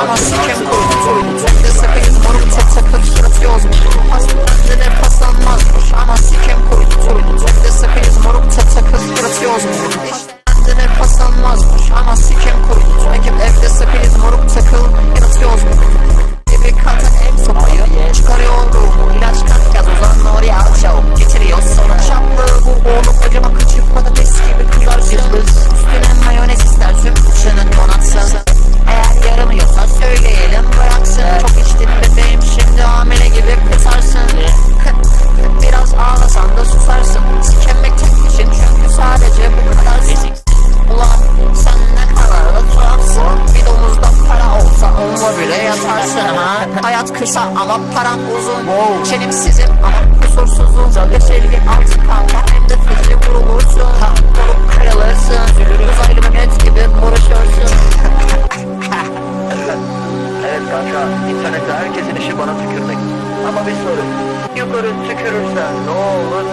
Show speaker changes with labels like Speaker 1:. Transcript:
Speaker 1: ama sikem Çok da sakayız moruk çok sakır sırıtıyoruz Aslında ne pasanmazmış ama sikem Çok da sakayız moruk çok sakır sırıtıyoruz İşte ne pasanmazmış ama sikem yatarsın ha Hayat kısa ama param uzun. Çelimsizim ama kusursuzum. Geçerli altı kalma hem de feci vurulursun. Ha, Vurup kırılırsın. Uzaylı Mehmet gibi konuşuyorsun
Speaker 2: Evet kanka, internette herkesin işi bana tükürmek. Ama bir soru. Yukarı tükürürsen ne olur?